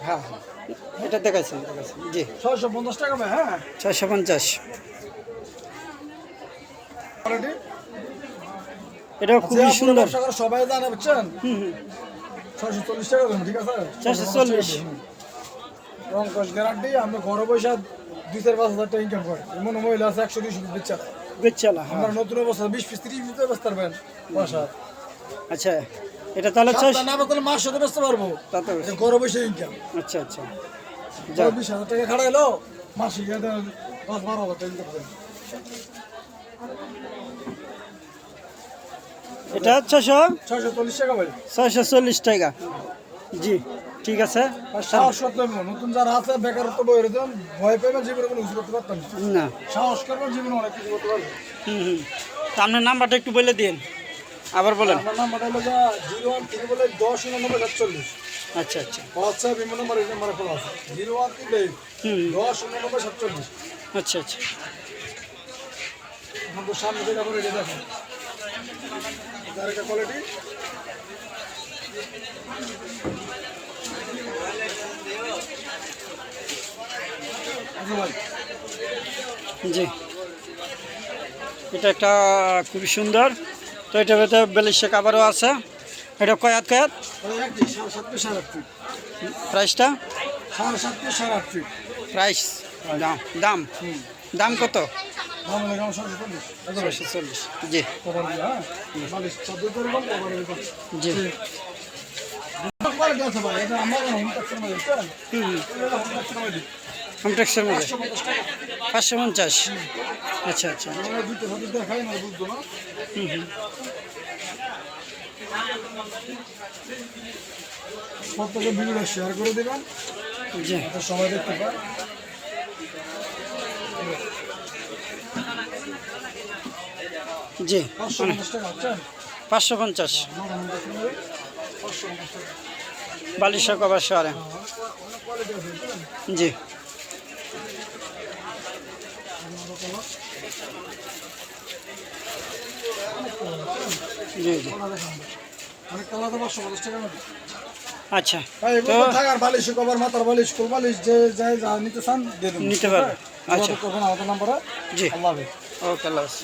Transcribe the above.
হ্যাঁ এটা দেখাচ্ছেন দেখাচ্ছেন জি। ছয়শো পঞ্চাশ টাকা হ্যাঁ? ছয়শো পঞ্চাশ। কোয়ালিটি এটাও খুবই সুন্দর। সবাই জানে বুঝছেন? ছয়শো চল্লিশ টাকা ঠিক আছে? 440 রং কস গ্যারান্টি আমরা ঘরে বসে দুই চার পাঁচ হাজার টাকা ইনকাম করে। এমন মহিলা আছে একশো দুইশো পিস বেচা বেচালা হ্যাঁ। আমরা নতুন অবস্থা বিশ পিস তিরিশ পিস বেচতে পারবেন বাসা আচ্ছা এটা তাহলে ছয়শো না তাহলে মাস সাথে বেচতে পারব। বসে ইনকাম আচ্ছা আচ্ছা। যা বিশ হাজার টাকা খাড়া এলো মাসে দশ বারো হাজার টাকা এটা ছয়শো? ছয়শো চল্লিশ টাকা ভাই। ছয়শো চল্লিশ টাকা। জি ঠিক আছে। সাহস করতে নতুন যারা আছে বেকারত্ব বই দেন। ভয় পেয়ে জীবনে কোনো কিছু করতে পারতাম না। সাহস করবেন জীবনে অনেক কিছু করতে পারবেন হুম হুম। আপনার নাম্বারটা একটু বলে দিন আবার বলেন। আমার জিরো ওয়ান বলে দশ উননব্বই সাতচল্লিশ। আচ্ছা আচ্ছা। হোয়াটসঅ্যাপ নাম্বার এই নাম্বারে খোলা আছে। জিরো ওয়ান দশ উননব্বই সাতচল্লিশ। আচ্ছা আচ্ছা। এখন সামনে যেটা করে এটা দেখেন তার একটা কোয়ালিটি আচ্ছা জি। এটা একটা খুবই সুন্দর। তো এটার ভেতরে বেলিশে কাবারও আছে। এটা কয়াত কয়াত প্রাইসটা প্রাইস দাম দাম। দাম কত? জি। জি। এটা এটা পাঁচশো পঞ্চাশ। আচ্ছা আচ্ছা। প্রত্যেকে ভিডিওটা শেয়ার করে দেবেন। জি। সবাই দেখতে পায় জি। পাঁচশো পঞ্চাশ বালিশ কবার শহরে জি। জি জি আচ্ছা ভাই তো এগুলো থাকার বালিশ কভার মাথার বালিশ কোল বালিশ যে যাই যা নিতে চান দিয়ে দেবেন নিতে পারবে। আচ্ছা। আমাদের নাম্বারে জি আল্লাহ ওকে আল্লাহ হাফেজ।